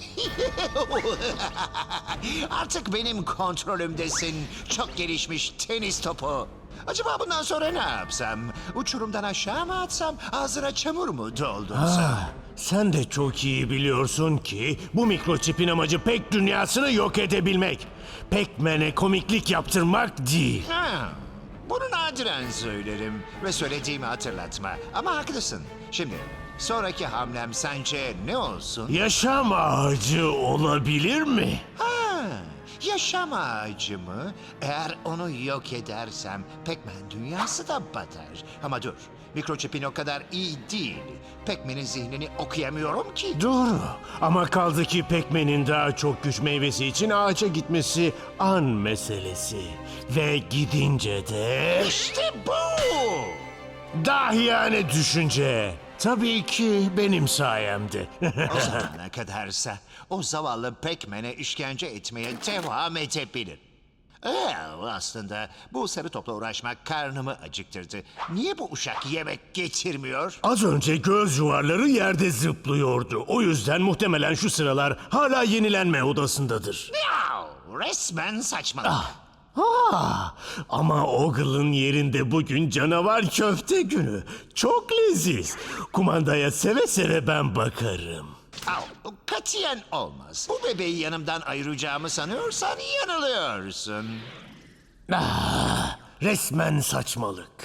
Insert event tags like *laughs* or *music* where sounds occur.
*laughs* Artık benim kontrolümdesin. Çok gelişmiş tenis topu. Acaba bundan sonra ne yapsam? Uçurumdan aşağı mı atsam? Ağzına çamur mu doldursa? Ah, sen de çok iyi biliyorsun ki bu mikroçipin amacı pek dünyasını yok edebilmek. Pac-Man'e komiklik yaptırmak değil. Ha, bunu nadiren söylerim ve söylediğimi hatırlatma. Ama haklısın. Şimdi sonraki hamlem sence ne olsun? Yaşam ağacı olabilir mi? Ha, yaşam ağacı mı? Eğer onu yok edersem Pac-Man dünyası da batar. Ama dur, mikroçipin o kadar iyi değil. Pac-Man'in zihnini okuyamıyorum ki. Doğru ama kaldı ki Pac-Man'in daha çok güç meyvesi için ağaca gitmesi an meselesi. Ve gidince de... İşte bu! Dahiyane düşünce. Tabii ki benim sayemde. O *laughs* zamana kadarsa o zavallı Pac-Man'e işkence etmeye devam edebilir. Ee, aslında bu sarı topla uğraşmak karnımı acıktırdı. Niye bu uşak yemek getirmiyor? Az önce göz yuvarları yerde zıplıyordu. O yüzden muhtemelen şu sıralar hala yenilenme odasındadır. Yav, resmen saçmalık. Ah, ama Ogle'ın yerinde bugün canavar köfte günü. Çok leziz. Kumandaya seve seve ben bakarım. Au, katiyen olmaz. Bu bebeği yanımdan ayıracağımı sanıyorsan yanılıyorsun. Ah, resmen saçmalık.